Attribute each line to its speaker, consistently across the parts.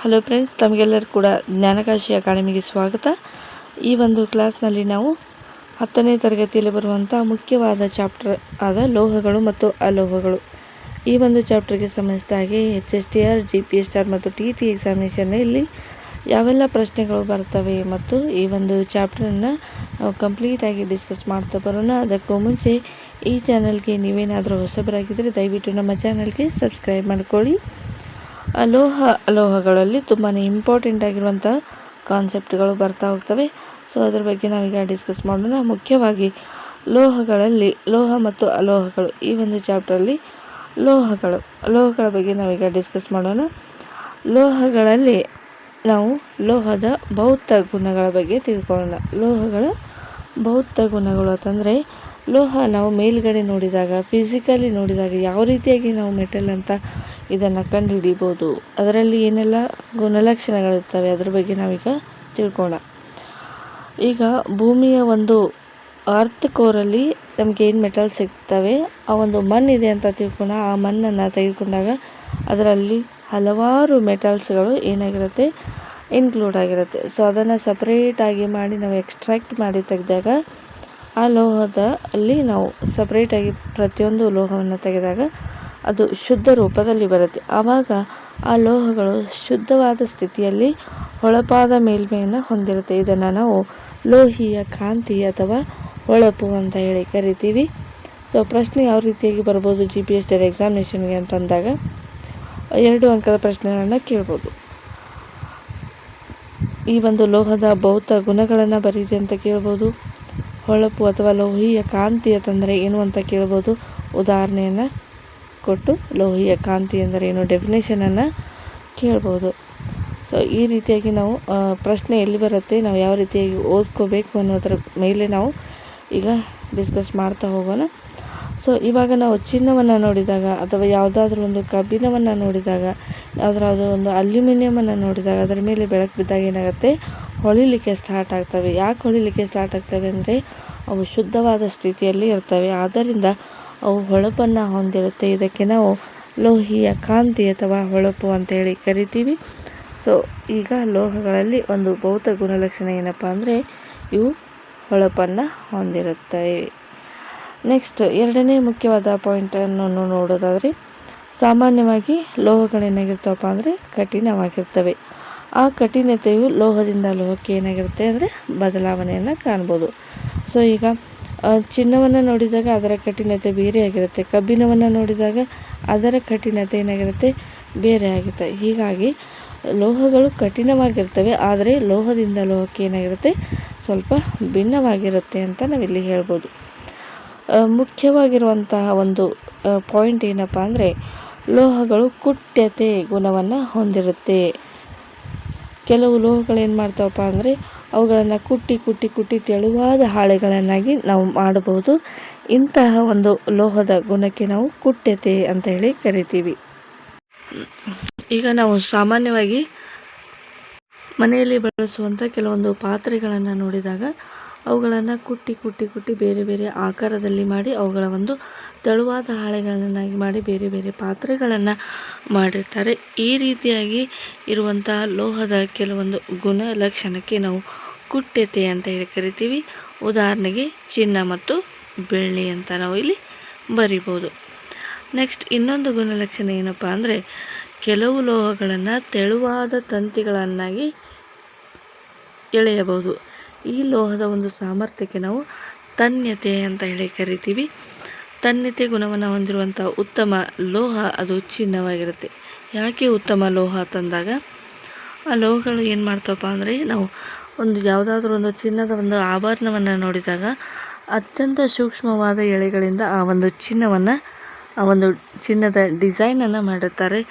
Speaker 1: Hello friends ತಮಗೆಲ್ಲರೂ ಕೂಡ ಜ್ಞಾನಕಾಶಿ ಅಕಾಡೆಮಿಗೆ ಸ್ವಾಗತ. ಈ ಒಂದು ಕ್ಲಾಸ್ನಲ್ಲಿ ನಾವು ಹತ್ತನೇ ತರಗತಿಯಲ್ಲಿ ಬರುವಂಥ ಮುಖ್ಯವಾದ ಚಾಪ್ಟರ್ ಆದ ಲೋಹಗಳು ಮತ್ತು ಅಲೋಹಗಳು. ಈ ಒಂದು ಚಾಪ್ಟರ್ಗೆ ಸಂಬಂಧಿಸಿದ ಹಾಗೆ H S T R G P S R ಮತ್ತು ಟಿ ಟಿ ಎಕ್ಸಾಮಿನೇಷನ್ನಲ್ಲಿ ಯಾವೆಲ್ಲ ಪ್ರಶ್ನೆಗಳು ಬರ್ತವೆ ಮತ್ತು ಈ ಒಂದು ಚಾಪ್ಟರನ್ನು ನಾವು ಕಂಪ್ಲೀಟಾಗಿ ಡಿಸ್ಕಸ್ ಮಾಡ್ತಾ ಬರೋಣ. ಅದಕ್ಕೂ ಮುಂಚೆ ಈ ಚಾನಲ್ಗೆ ನೀವೇನಾದರೂ ಹೊಸಬರಾಗಿದ್ದರೆ ದಯವಿಟ್ಟು ನಮ್ಮ ಚಾನಲ್ಗೆ ಸಬ್ಸ್ಕ್ರೈಬ್ ಮಾಡ್ಕೊಳ್ಳಿ. ಲೋಹ ಅಲೋಹಗಳಲ್ಲಿ ತುಂಬಾ ಇಂಪಾರ್ಟೆಂಟ್ ಆಗಿರುವಂಥ ಕಾನ್ಸೆಪ್ಟ್ಗಳು ಬರ್ತಾ ಹೋಗ್ತವೆ. ಸೊ ಅದ್ರ ಬಗ್ಗೆ ನಾವೀಗ ಡಿಸ್ಕಸ್ ಮಾಡೋಣ. ಮುಖ್ಯವಾಗಿ, ಲೋಹಗಳಲ್ಲಿ, ಲೋಹ ಮತ್ತು ಅಲೋಹಗಳು ಈ ಒಂದು ಚಾಪ್ಟ್ರಲ್ಲಿ ಲೋಹಗಳು. ಲೋಹಗಳ ಬಗ್ಗೆ ನಾವೀಗ ಡಿಸ್ಕಸ್ ಮಾಡೋಣ. ಲೋಹಗಳಲ್ಲಿ ನಾವು ಲೋಹದ ಭೌತ ಗುಣಗಳ ಬಗ್ಗೆ ತಿಳ್ಕೊಳ್ಳೋಣ. ಲೋಹಗಳ ಭೌತ ಗುಣಗಳು ಅಂತಂದರೆ ಲೋಹ ನಾವು ಮೇಲ್ಗಡೆ ನೋಡಿದಾಗ ಫಿಸಿಕಲಿ ನೋಡಿದಾಗ ಯಾವ ರೀತಿಯಾಗಿ ನಾವು ಮೆಟಲ್ ಅಂತ ಇದನ್ನು ಕಂಡುಹಿಡಿಬೋದು? ಅದರಲ್ಲಿ ಏನೆಲ್ಲ ಗುಣಲಕ್ಷಣಗಳಿರ್ತವೆ ಅದ್ರ ಬಗ್ಗೆ ನಾವೀಗ ತಿಳ್ಕೋಣ. ಈಗ ಭೂಮಿಯ ಒಂದು ಅರ್ಥ ಕೋರಲ್ಲಿ ನಮಗೆ ಏನು ಮೆಟಲ್ ಸಿಗ್ತವೆ? ಆ ಒಂದು ಮಣ್ಣಿದೆ ಅಂತ ತಿಳ್ಕೊಂಡು ಆ ಮಣ್ಣನ್ನು ತೆಗೆದುಕೊಂಡಾಗ ಅದರಲ್ಲಿ ಹಲವಾರು ಮೆಟಲ್ಸ್ಗಳು ಏನಾಗಿರುತ್ತೆ? ಇನ್ಕ್ಲೂಡ್ ಆಗಿರುತ್ತೆ. ಸೊ ಅದನ್ನು ಸಪ್ರೇಟಾಗಿ ಮಾಡಿ ನಾವು ಎಕ್ಸ್ಟ್ರಾಕ್ಟ್ ಮಾಡಿ ತೆಗೆದಾಗ ಆ ಲೋಹದ ಅಲ್ಲಿ ನಾವು ಸಪ್ರೇಟಾಗಿ ಪ್ರತಿಯೊಂದು ಲೋಹವನ್ನು ತೆಗೆದಾಗ ಅದು ಶುದ್ಧ ರೂಪದಲ್ಲಿ ಬರುತ್ತೆ. ಆವಾಗ ಆ ಲೋಹಗಳು ಶುದ್ಧವಾದ ಸ್ಥಿತಿಯಲ್ಲಿ ಹೊಳಪಾದ ಮೇಲ್ಮೆಯನ್ನು ಹೊಂದಿರುತ್ತೆ. ಇದನ್ನು ನಾವು ಲೋಹೀಯ ಕಾಂತಿ ಅಥವಾ ಹೊಳಪು ಅಂತ ಹೇಳಿ ಕರಿತೀವಿ. ಸೊ ಪ್ರಶ್ನೆ ಯಾವ ರೀತಿಯಾಗಿ ಬರ್ಬೋದು? ಜಿ ಪಿ ಎಸ್ ಡಿ ಎಕ್ಸಾಮಿನೇಷನ್ಗೆ ಅಂತಂದಾಗ ಎರಡು ಅಂಕದ ಪ್ರಶ್ನೆಗಳನ್ನು ಕೇಳ್ಬೋದು. ಈ ಒಂದು ಲೋಹದ ಭೌತ ಗುಣಗಳನ್ನು ಬರೀರಿ ಅಂತ ಕೇಳ್ಬೋದು. ಹೊಳಪು ಅಥವಾ ಲೋಹೀಯ ಕಾಂತಿ ಅಂತಂದರೆ ಏನು ಅಂತ ಕೇಳ್ಬೋದು. ಉದಾಹರಣೆಯನ್ನು ಕೊಟ್ಟು ಲೋಹೀಯ ಕಾಂತಿ ಅಂದರೆ ಏನು ಡೆಫಿನೇಷನನ್ನು ಕೇಳ್ಬೋದು. ಸೊ ಈ ರೀತಿಯಾಗಿ ನಾವು ಪ್ರಶ್ನೆ ಎಲ್ಲಿ ಬರುತ್ತೆ, ನಾವು ಯಾವ ರೀತಿಯಾಗಿ ಓದ್ಕೋಬೇಕು ಅನ್ನೋದ್ರ ಮೇಲೆ ನಾವು ಈಗ ಡಿಸ್ಕಸ್ ಮಾಡ್ತಾ ಹೋಗೋಣ. ಸೊ ಇವಾಗ ನಾವು ಚಿನ್ನವನ್ನು ನೋಡಿದಾಗ ಅಥವಾ ಯಾವುದಾದ್ರೂ ಒಂದು ಕಬ್ಬಿಣವನ್ನು ನೋಡಿದಾಗ, ಯಾವುದಾದ್ರೂ ಒಂದು ಅಲ್ಯೂಮಿನಿಯಮನ್ನು ನೋಡಿದಾಗ, ಅದರ ಮೇಲೆ ಬೆಳಕು ಬಿದ್ದಾಗ ಏನಾಗುತ್ತೆ? ಹೊಳಿಲಿಕ್ಕೆ ಸ್ಟಾರ್ಟ್ ಆಗ್ತವೆ. ಯಾಕೆ ಹೊಳಿಲಿಕ್ಕೆ ಸ್ಟಾರ್ಟ್ ಆಗ್ತವೆ ಅಂದರೆ ಅವು ಶುದ್ಧವಾದ ಸ್ಥಿತಿಯಲ್ಲಿ ಇರ್ತವೆ. ಆದ್ದರಿಂದ ಅವು ಹೊಳಪನ್ನು ಹೊಂದಿರುತ್ತೆ. ಇದಕ್ಕೆ ನಾವು ಲೋಹೀಯ ಕಾಂತಿ ಅಥವಾ ಹೊಳಪು ಅಂತೇಳಿ ಕರಿತೀವಿ. ಸೊ ಈಗ ಲೋಹಗಳಲ್ಲಿ ಒಂದು ಭೌತ ಗುಣಲಕ್ಷಣ ಏನಪ್ಪ ಅಂದರೆ ಇವು ಹೊಳಪನ್ನು ಹೊಂದಿರುತ್ತವೆ ನೆಕ್ಸ್ಟ್ ಎರಡನೇ ಮುಖ್ಯವಾದ ಪಾಯಿಂಟನ್ನು ನೋಡೋದಾದರೆ ಸಾಮಾನ್ಯವಾಗಿ ಲೋಹಗಳೇನಾಗಿರ್ತವಪ್ಪ ಅಂದರೆ ಕಠಿಣವಾಗಿರ್ತವೆ. ಆ ಕಠಿಣತೆಯು ಲೋಹದಿಂದ ಲೋಹಕ್ಕೆ ಏನಾಗಿರುತ್ತೆ ಅಂದರೆ ಬದಲಾವಣೆಯನ್ನು ಕಾಣ್ಬೋದು. ಸೊ ಈಗ ಚಿನ್ನವನ್ನು ನೋಡಿದಾಗ ಅದರ ಕಠಿಣತೆ ಬೇರೆ ಆಗಿರುತ್ತೆ. ಕಬ್ಬಿಣವನ್ನು ನೋಡಿದಾಗ ಅದರ ಕಠಿಣತೆ ಏನಾಗಿರುತ್ತೆ ಬೇರೆ ಆಗುತ್ತೆ ಹೀಗಾಗಿ, ಲೋಹಗಳು ಕಠಿಣವಾಗಿರ್ತವೆ, ಆದರೆ ಲೋಹದಿಂದ ಲೋಹಕ್ಕೆ ಏನಾಗಿರುತ್ತೆ ಸ್ವಲ್ಪ ಭಿನ್ನವಾಗಿರುತ್ತೆ ಅಂತ ನಾವಿಲ್ಲಿ ಹೇಳ್ಬೋದು. ಮುಖ್ಯವಾಗಿರುವಂತಹ ಒಂದು ಪಾಯಿಂಟ್ ಏನಪ್ಪ ಅಂದರೆ ಲೋಹಗಳು ಕುಟ್ಯತೆ ಗುಣವನ್ನು ಹೊಂದಿರುತ್ತೆ. ಕೆಲವು ಲೋಹಗಳು ಏನು ಮಾಡ್ತಾವಪ್ಪ ಅಂದರೆ ಅವುಗಳನ್ನು ಕುಟ್ಟಿ ಕುಟ್ಟಿ ಕುಟ್ಟಿ ತೆಳುವಾದ ಹಾಳೆಗಳನ್ನಾಗಿ ನಾವು ಮಾಡಬಹುದು. ಇಂತಹ ಒಂದು ಲೋಹದ ಗುಣಕ್ಕೆ ನಾವು ಕುಟ್ಯತೆ ಅಂತ ಹೇಳಿ ಕರಿತೀವಿ. ಈಗ ನಾವು ಸಾಮಾನ್ಯವಾಗಿ ಮನೆಯಲ್ಲಿ ಬಳಸುವಂಥ ಕೆಲವೊಂದು ಪಾತ್ರೆಗಳನ್ನು ನೋಡಿದಾಗ ಅವುಗಳನ್ನು ಕುಟ್ಟಿ ಕುಟ್ಟಿ ಕುಟ್ಟಿ ಬೇರೆ ಬೇರೆ ಆಕಾರದಲ್ಲಿ ಮಾಡಿ ಅವುಗಳ ಒಂದು ತೆಳುವಾದ ಹಾಳೆಗಳನ್ನಾಗಿ ಮಾಡಿ ಬೇರೆ ಬೇರೆ ಪಾತ್ರೆಗಳನ್ನು ಮಾಡಿರ್ತಾರೆ. ಈ ರೀತಿಯಾಗಿ ಇರುವಂತಹ ಲೋಹದ ಕೆಲವೊಂದು ಗುಣ ಲಕ್ಷಣಕ್ಕೆ ನಾವು ಕುಟ್ಟೆತೆ ಅಂತ ಹೇಳಿ ಕರಿತೀವಿ. ಉದಾಹರಣೆಗೆ ಚಿನ್ನ ಮತ್ತು ಬೆಳ್ಳಿ ಅಂತ ನಾವು ಇಲ್ಲಿ ಬರಿಬೋದು. ನೆಕ್ಸ್ಟ್ ಇನ್ನೊಂದು ಗುಣಲಕ್ಷಣ ಏನಪ್ಪ ಅಂದರೆ ಕೆಲವು ಲೋಹಗಳನ್ನು ತೆಳುವಾದ ತಂತಿಗಳನ್ನಾಗಿ ಎಳೆಯಬಹುದು. ಈ ಲೋಹದ ಒಂದು ಸಾಮರ್ಥ್ಯಕ್ಕೆ ನಾವು ತನ್ಯತೆ ಅಂತ ಹೇಳಿ ಕರಿತೀವಿ. ತನ್ಯತೆ ಗುಣವನ್ನು ಹೊಂದಿರುವಂಥ ಉತ್ತಮ ಲೋಹ ಅದು ಚಿನ್ನವಾಗಿರುತ್ತೆ. ಯಾಕೆ ಉತ್ತಮ ಲೋಹ ತಂದಾಗ? ಆ ಲೋಹಗಳು ಏನು ಮಾಡ್ತವಪ್ಪ ಅಂದರೆ ನಾವು ಒಂದು ಯಾವುದಾದ್ರೂ ಒಂದು ಚಿನ್ನದ ಒಂದು ಆಭರಣವನ್ನು ನೋಡಿದಾಗ ಅತ್ಯಂತ ಸೂಕ್ಷ್ಮವಾದ ಎಳೆಗಳಿಂದ ಆ ಒಂದು ಚಿನ್ನವನ್ನು, ಆ ಒಂದು ಚಿನ್ನದ ಡಿಸೈನನ್ನು ಮಾಡುತ್ತಾರೆ.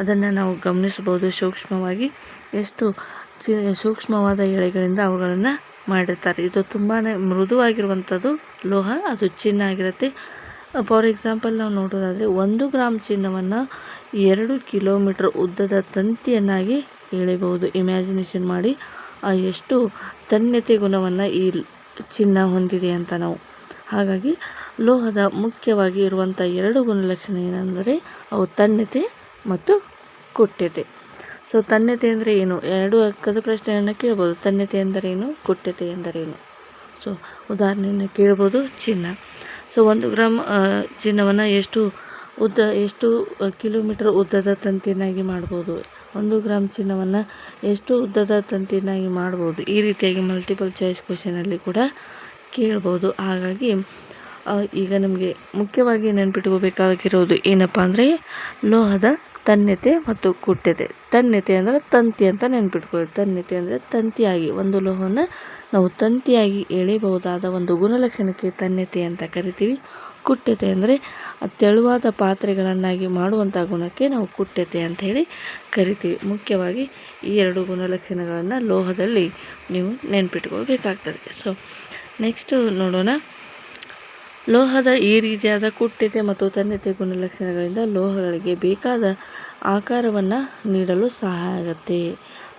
Speaker 1: ಅದನ್ನು ನಾವು ಗಮನಿಸಬಹುದು ಸೂಕ್ಷ್ಮವಾಗಿ. ಎಷ್ಟು ಚಿ, ಸೂಕ್ಷ್ಮವಾದ ಎಳೆಗಳಿಂದ ಅವುಗಳನ್ನು ಮಾಡಿರ್ತಾರೆ. ಇದು ತುಂಬಾ ಮೃದುವಾಗಿರುವಂಥದ್ದು ಲೋಹ, ಅದು ಚಿನ್ನ ಆಗಿರುತ್ತೆ. ಫಾರ್ ಎಕ್ಸಾಂಪಲ್ ನಾವು ನೋಡೋದಾದರೆ ಒಂದು ಗ್ರಾಮ್ ಚಿನ್ನವನ್ನು ಎರಡು ಕಿಲೋಮೀಟ್ರ್ ಉದ್ದದ ತಂತಿಯನ್ನಾಗಿ ಎಳೆಯಬಹುದು. ಇಮ್ಯಾಜಿನೇಷನ್ ಮಾಡಿ ಎಷ್ಟು ತನ್ಯತೆ ಗುಣವನ್ನು ಈ ಚಿನ್ನ ಹೊಂದಿದೆ ಅಂತ ನಾವು. ಹಾಗಾಗಿ, ಲೋಹದ ಮುಖ್ಯವಾಗಿ ಇರುವಂಥ ಎರಡು ಗುಣಲಕ್ಷಣ ಏನೆಂದರೆ, ಅವು ತನ್ಯತೆ ಮತ್ತು ಕುಟ್ಯತೆ ಸೊ ತನ್ಯತೆ ಅಂದರೆ ಏನು? ಎರಡು ಅಕ್ಕದ ಪ್ರಶ್ನೆಯನ್ನು ಕೇಳ್ಬೋದು. ತನ್ಯತೆ ಎಂದರೇನು ಕುಟ್ಯತೆ ಎಂದರೇನು ಸೊ ಉದಾಹರಣೆಯನ್ನು ಕೇಳ್ಬೋದು. ಚಿನ್ನ. ಸೊ ಒಂದು ಗ್ರಾಮ್ ಚಿನ್ನವನ್ನು ಎಷ್ಟು ಉದ್ದ, ಎಷ್ಟು ಕಿಲೋಮೀಟರ್ ಉದ್ದದ ತಂತಿಯನ್ನಾಗಿ ಮಾಡ್ಬೋದು? ಒಂದು ಗ್ರಾಮ್ ಚಿನ್ನವನ್ನು ಎಷ್ಟು ಉದ್ದದ ತಂತಿಯನ್ನಾಗಿ ಮಾಡ್ಬೋದು? ಈ ರೀತಿಯಾಗಿ ಮಲ್ಟಿಪಲ್ ಚಾಯ್ಸ್ ಕ್ವಶನಲ್ಲಿ ಕೂಡ ಕೇಳ್ಬೋದು. ಹಾಗಾಗಿ ಈಗ ನಮಗೆ ಮುಖ್ಯವಾಗಿ ನೆನ್ಪಿಟ್ಕೋಬೇಕಾಗಿರೋದು ಏನಪ್ಪ ಅಂದರೆ, ಲೋಹದ ತನ್ಯತೆ ಮತ್ತು ಕುಟ್ಯತೆ ತನ್ಯತೆ ಅಂದರೆ ತಂತಿ ಅಂತ ನೆನ್ಪಿಟ್ಕೊಳ್ಳಿ. ತನ್ಯತೆ ಅಂದರೆ ತಂತಿಯಾಗಿ, ಒಂದು ಲೋಹವನ್ನು ನಾವು ತಂತಿಯಾಗಿ ಎಳೆಯಬಹುದಾದ ಒಂದು ಗುಣಲಕ್ಷಣಕ್ಕೆ ತನ್ಯತೆ ಅಂತ ಕರಿತೀವಿ. ಕುಟ್ಯತೆ ಅಂದರೆ ತೆಳುವಾದ ಪಾತ್ರೆಗಳನ್ನಾಗಿ ಮಾಡುವಂಥ ಗುಣಕ್ಕೆ ನಾವು ಕುಟ್ಯತೆ ಅಂತ ಹೇಳಿ ಕರಿತೀವಿ. ಮುಖ್ಯವಾಗಿ ಈ ಎರಡು ಗುಣಲಕ್ಷಣಗಳನ್ನು ಲೋಹದಲ್ಲಿ ನೀವು ನೆನ್ಪಿಟ್ಕೊಳ್ಬೇಕಾಗ್ತದೆ. ಸೊ ನೆಕ್ಸ್ಟು ನೋಡೋಣ. ಲೋಹದ ಈ ರೀತಿಯಾದ ಕುಟ್ಟಿತೆ ಮತ್ತು ತನ್ನಿತೆ ಗುಣಲಕ್ಷಣಗಳಿಂದ ಲೋಹಗಳಿಗೆ ಬೇಕಾದ ಆಕಾರವನ್ನು ನೀಡಲು ಸಹಾಯ ಆಗುತ್ತೆ.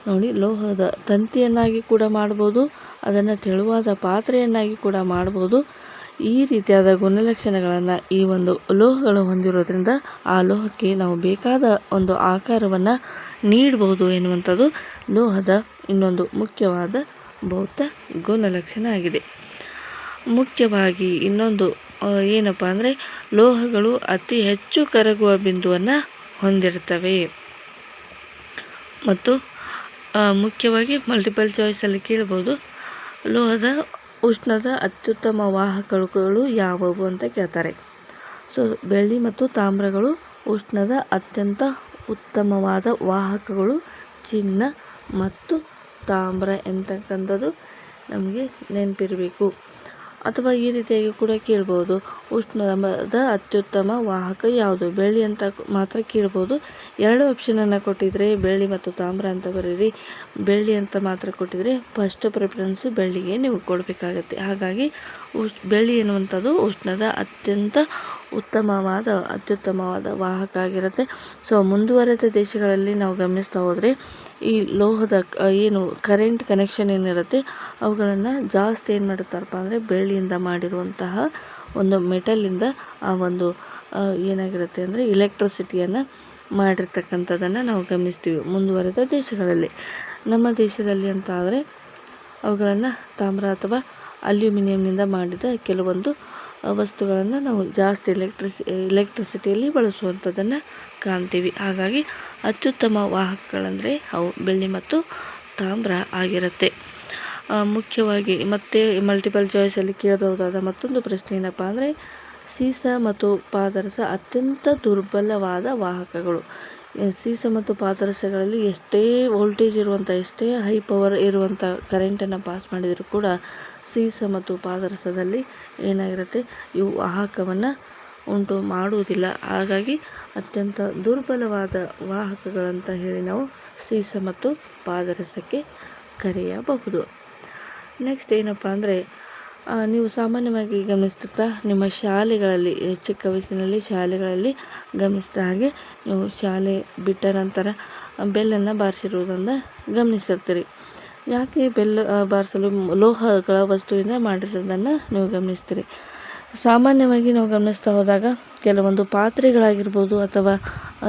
Speaker 1: ನೋಡಿ, ಲೋಹದ ತಂತಿಯನ್ನಾಗಿ ಕೂಡ ಮಾಡ್ಬೋದು, ಅದನ್ನು ತೆಳುವಾದ ಪಾತ್ರೆಯನ್ನಾಗಿ ಕೂಡ ಮಾಡ್ಬೋದು. ಈ ರೀತಿಯಾದ ಗುಣಲಕ್ಷಣಗಳನ್ನು ಈ ಒಂದು ಲೋಹಗಳು ಹೊಂದಿರೋದ್ರಿಂದ ಆ ಲೋಹಕ್ಕೆ ನಾವು ಬೇಕಾದ ಒಂದು ಆಕಾರವನ್ನು ನೀಡಬಹುದು ಎನ್ನುವಂಥದ್ದು ಲೋಹದ ಇನ್ನೊಂದು ಮುಖ್ಯವಾದ ಭೌತ ಗುಣಲಕ್ಷಣ ಆಗಿದೆ. ಮುಖ್ಯವಾಗಿ ಇನ್ನೊಂದು ಏನಪ್ಪ ಅಂದರೆ ಲೋಹಗಳು ಅತಿ ಹೆಚ್ಚು ಕರಗುವ ಬಿಂದುವನ್ನು ಹೊಂದಿರ್ತವೆ ಮತ್ತು ಮುಖ್ಯವಾಗಿ ಮಲ್ಟಿಪಲ್ ಚಾಯ್ಸಲ್ಲಿ ಕೇಳ್ಬೋದು, ಲೋಹದ ಉಷ್ಣದ ಅತ್ಯುತ್ತಮ ವಾಹಕಗಳು ಯಾವುವು ಅಂತ ಕೇಳ್ತಾರೆ. ಸೊ ಬೆಳ್ಳಿ ಮತ್ತು ತಾಮ್ರಗಳು ಉಷ್ಣದ ಅತ್ಯಂತ ಉತ್ತಮವಾದ ವಾಹಕಗಳು, ಚಿನ್ನ ಮತ್ತು ತಾಮ್ರ ಎಂತಕ್ಕಂಥದ್ದು ನಮಗೆ ನೆನಪಿರಬೇಕು. ಅಥವಾ ಈ ರೀತಿಯಾಗಿ ಕೂಡ ಕೇಳ್ಬೋದು. ಉಷ್ಣದ ಅತ್ಯುತ್ತಮ ವಾಹಕ ಯಾವುದು? ಬೆಳ್ಳಿ ಅಂತ ಮಾತ್ರ ಕೇಳ್ಬೋದು. ಎರಡು ಆಪ್ಷನನ್ನು ಕೊಟ್ಟಿದ್ರೆ ಬೆಳ್ಳಿ ಮತ್ತು ತಾಮ್ರ ಅಂತ ಬರೀರಿ. ಬೆಳ್ಳಿ ಅಂತ ಮಾತ್ರ ಕೊಟ್ಟಿದ್ರೆ ಫಸ್ಟ್ ಪ್ರಿಫರೆನ್ಸು ಬೆಳ್ಳಿಗೆ ನೀವು ಕೊಡಬೇಕಾಗತ್ತೆ. ಹಾಗಾಗಿ ಉಷ್, ಬೆಳ್ಳಿ ಎನ್ನುವಂಥದ್ದು ಉಷ್ಣದ ಅತ್ಯಂತ ಉತ್ತಮವಾದ, ಅತ್ಯುತ್ತಮವಾದ ವಾಹಕ ಆಗಿರುತ್ತೆ. ಸೊ ಮುಂದುವರೆದ ದೇಶಗಳಲ್ಲಿ ನಾವು ಗಮನಿಸ್ತಾ ಹೋದರೆ ಈ ಲೋಹದ ಏನು ಕರೆಂಟ್ ಕನೆಕ್ಷನ್ ಏನಿರುತ್ತೆ, ಅವುಗಳನ್ನು ಜಾಸ್ತಿ ಏನು ಮಾಡುತ್ತಾರಪ್ಪ ಅಂದರೆ ಬೆಳ್ಳಿಯಿಂದ ಮಾಡಿರುವಂತಹ ಒಂದು ಮೆಟಲಿಂದ ಆ ಒಂದು ಏನಾಗಿರುತ್ತೆ ಅಂದರೆ ಇಲೆಕ್ಟ್ರಿಸಿಟಿಯನ್ನು ಮಾಡಿರ್ತಕ್ಕಂಥದ್ದನ್ನು ನಾವು ಗಮನಿಸ್ತೀವಿ ಮುಂದುವರೆದ ದೇಶಗಳಲ್ಲಿ. ನಮ್ಮ ದೇಶದಲ್ಲಿ ಅಂತ ಆದರೆ ಅವುಗಳನ್ನು ತಾಮ್ರ ಅಥವಾ ಅಲ್ಯೂಮಿನಿಯಂನಿಂದ ಮಾಡಿದ ಕೆಲವೊಂದು ವಸ್ತುಗಳನ್ನು ನಾವು ಜಾಸ್ತಿ ಎಲೆಕ್ಟ್ರಿಸಿ, ಎಲೆಕ್ಟ್ರಿಸಿಟಿಯಲ್ಲಿ ಬಳಸುವಂಥದ್ದನ್ನು ಕಾಣ್ತೀವಿ. ಹಾಗಾಗಿ ಅತ್ಯುತ್ತಮ ವಾಹಕಗಳಂದರೆ ಅವು ಬೆಳ್ಳಿ ಮತ್ತು ತಾಮ್ರ ಆಗಿರುತ್ತೆ. ಮುಖ್ಯವಾಗಿ ಮತ್ತೆ ಮಲ್ಟಿಪಲ್ ಚಾಯ್ಸಲ್ಲಿ ಕೇಳಬಹುದಾದ ಮತ್ತೊಂದು ಪ್ರಶ್ನೆ ಏನಪ್ಪ ಅಂದರೆ, ಸೀಸ ಮತ್ತು ಪಾದರಸ ಅತ್ಯಂತ ದುರ್ಬಲವಾದ ವಾಹಕಗಳು. ಸೀಸ ಮತ್ತು ಪಾದರಸಗಳಲ್ಲಿ ಎಷ್ಟೇ ವೋಲ್ಟೇಜ್ ಇರುವಂಥ, ಎಷ್ಟೇ ಹೈ ಪವರ್ ಇರುವಂಥ ಕರೆಂಟನ್ನು ಪಾಸ್ ಮಾಡಿದರೂ ಕೂಡ ಸೀಸ ಮತ್ತು ಪಾದರಸದಲ್ಲಿ ಏನಾಗಿರುತ್ತೆ, ಇವು ವಾಹಕವನ್ನು ಉಂಟು ಮಾಡುವುದಿಲ್ಲ. ಹಾಗಾಗಿ ಅತ್ಯಂತ ದುರ್ಬಲವಾದ ವಾಹಕಗಳಂತ ಹೇಳಿ ನಾವು ಸೀಸ ಮತ್ತು ಪಾದರಸಕ್ಕೆ ಕರೆಯಬಹುದು. ನೆಕ್ಸ್ಟ್ ಏನಪ್ಪ ಅಂದರೆ ನೀವು ಸಾಮಾನ್ಯವಾಗಿ ಗಮನಿಸ್ತಿರ್ತಾ ನಿಮ್ಮ ಶಾಲೆಗಳಲ್ಲಿ ಚಿಕ್ಕ ವಯಸ್ಸಿನಲ್ಲಿ ಶಾಲೆಗಳಲ್ಲಿ ಗಮನಿಸಿದ ಹಾಗೆ ನೀವು ಶಾಲೆ ಬಿಟ್ಟ ನಂತರ ಬೆಲ್ಲನ್ನು ಬಾರಿಸಿರುವುದನ್ನು ಗಮನಿಸಿರ್ತೀರಿ. ಯಾಕೆ ಬೆಲ್ಲ ಬಾರಿಸಲು ಲೋಹಗಳ ವಸ್ತುವಿಂದ ಮಾಡಿರೋದನ್ನು ನೀವು ಗಮನಿಸ್ತೀರಿ. ಸಾಮಾನ್ಯವಾಗಿ ನಾವು ಗಮನಿಸ್ತಾ ಹೋದಾಗ ಕೆಲವೊಂದು ಪಾತ್ರೆಗಳಾಗಿರ್ಬೋದು ಅಥವಾ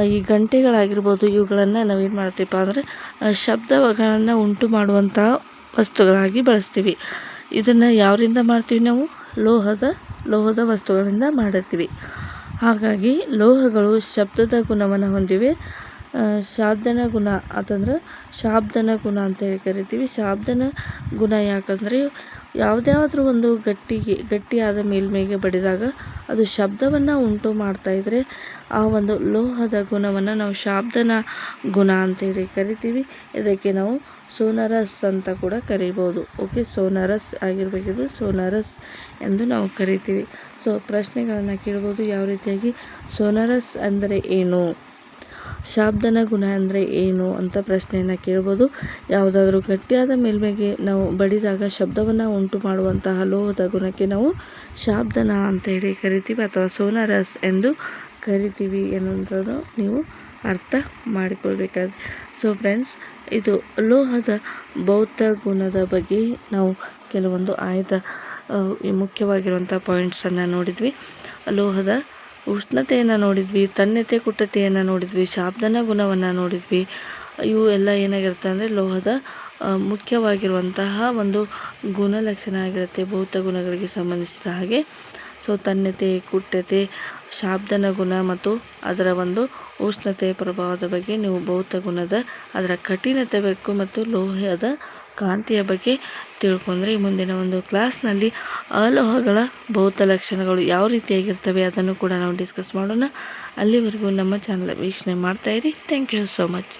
Speaker 1: ಈ ಗಂಟೆಗಳಾಗಿರ್ಬೋದು ಇವುಗಳನ್ನು ನಾವೇನು ಮಾಡ್ತೀವಪ್ಪ ಅಂದರೆ ಶಬ್ದಗಳನ್ನು ಉಂಟು ಮಾಡುವಂತಹ ವಸ್ತುಗಳಾಗಿ ಬಳಸ್ತೀವಿ. ಇದನ್ನು ಯಾವರಿಂದ ಮಾಡ್ತೀವಿ ನಾವು? ಲೋಹದ ಲೋಹದ ವಸ್ತುಗಳಿಂದ ಮಾಡಿರ್ತೀವಿ ಹಾಗಾಗಿ ಲೋಹಗಳು ಶಬ್ದದ ಗುಣವನ್ನು ಹೊಂದಿವೆ. ಶಾಬ್ದನ ಗುಣ ಅಂತಂದ್ರೆ ಶಾಬ್ದನ ಗುಣ ಅಂತೇಳಿ ಕರಿತೀವಿ. ಶಾಬ್ದನ ಗುಣ ಯಾಕಂದರೆ ಯಾವುದಾದ್ರೂ ಒಂದು ಗಟ್ಟಿಗೆ, ಗಟ್ಟಿಯಾದ ಮೇಲ್ಮೈಗೆ ಬಡಿದಾಗ ಅದು ಶಬ್ದವನ್ನು ಉಂಟು ಮಾಡ್ತಾಯಿದ್ರೆ ಆ ಒಂದು ಲೋಹದ ಗುಣವನ್ನು ನಾವು ಶಾಬ್ದನ ಗುಣ ಅಂತೇಳಿ ಕರಿತೀವಿ. ಇದಕ್ಕೆ ನಾವು ಸೋನರಸ್ ಅಂತ ಕೂಡ ಕರಿಬೋದು. ಓಕೆ ಸೋನರಸ್ ಆಗಿರಬೇಕಿದ್ರೆ ಸೋನರಸ್ ಎಂದು ನಾವು ಕರಿತೀವಿ. ಸೊ ಪ್ರಶ್ನೆಗಳನ್ನು ಕೇಳ್ಬೋದು. ಯಾವ ರೀತಿಯಾಗಿ? ಸೋನರಸ್ ಅಂದರೆ ಏನು? ಶಾಬ್ದನ ಗುಣ ಅಂದರೆ ಏನು ಅಂತ ಪ್ರಶ್ನೆಯನ್ನು ಕೇಳ್ಬೋದು. ಯಾವುದಾದ್ರೂ ಗಟ್ಟಿಯಾದ ಮೇಲ್ಮೆಗೆ ನಾವು ಬಡಿದಾಗ ಶಬ್ದವನ್ನು ಉಂಟು ಮಾಡುವಂತಹ ಲೋಹದ ಗುಣಕ್ಕೆ ನಾವು ಶಾಬ್ದನ ಅಂತೇಳಿ ಕರಿತೀವಿ ಅಥವಾ ಸೋನರಸ್ ಎಂದು ಕರಿತೀವಿ ಎನ್ನುವಂಥದ್ದು ನೀವು ಅರ್ಥ ಮಾಡಿಕೊಳ್ಬೇಕಾದ್ರೆ ಸೊ ಫ್ರೆಂಡ್ಸ್ ಇದು ಲೋಹದ ಭೌತ ಗುಣದ ಬಗ್ಗೆ ನಾವು ಕೆಲವೊಂದು ಆಯ್ದ ಮುಖ್ಯವಾಗಿರುವಂಥ ಪಾಯಿಂಟ್ಸನ್ನು ನೋಡಿದ್ವಿ. ಲೋಹದ ಉಷ್ಣತೆಯನ್ನು ನೋಡಿದ್ವಿ ತನ್ಯತೆ ಕುಟ್ಟತೆಯನ್ನು ನೋಡಿದ್ವಿ, ಶಾಬ್ದನ ಗುಣವನ್ನು ನೋಡಿದ್ವಿ. ಇವು ಎಲ್ಲ ಏನಾಗಿರುತ್ತೆ ಅಂದರೆ ಲೋಹದ ಮುಖ್ಯವಾಗಿರುವಂತಹ ಒಂದು ಗುಣಲಕ್ಷಣ ಆಗಿರುತ್ತೆ ಭೌತ ಗುಣಗಳಿಗೆ ಸಂಬಂಧಿಸಿದ ಹಾಗೆ. ಸೊ ತನ್ಯತೆ ಕುಟ್ಟತೆ, ಶಾಬ್ದನ ಗುಣ ಮತ್ತು ಅದರ ಒಂದು ಉಷ್ಣತೆಯ ಪ್ರಭಾವದ ಬಗ್ಗೆ ನೀವು ಭೌತ ಗುಣದ, ಅದರ ಕಠಿಣತೆ ಬೇಕು ಮತ್ತು ಲೋಹದ ಕಾಂತಿಯ ಬಗ್ಗೆ ತಿಳ್ಕೊಂಡ್ರೆ ಮುಂದಿನ ಒಂದು ಕ್ಲಾಸ್ನಲ್ಲಿ ಅಲೋಹಗಳ ಭೌತ ಲಕ್ಷಣಗಳು ಯಾವ ರೀತಿಯಾಗಿರ್ತವೆ ಅದನ್ನು ಕೂಡ ನಾವು ಡಿಸ್ಕಸ್ ಮಾಡೋಣ. ಅಲ್ಲಿವರೆಗೂ ನಮ್ಮ ಚಾನಲ್ ವೀಕ್ಷಣೆ ಮಾಡ್ತಾಯಿರಿ ಥ್ಯಾಂಕ್ ಯು ಸೋ ಮಚ್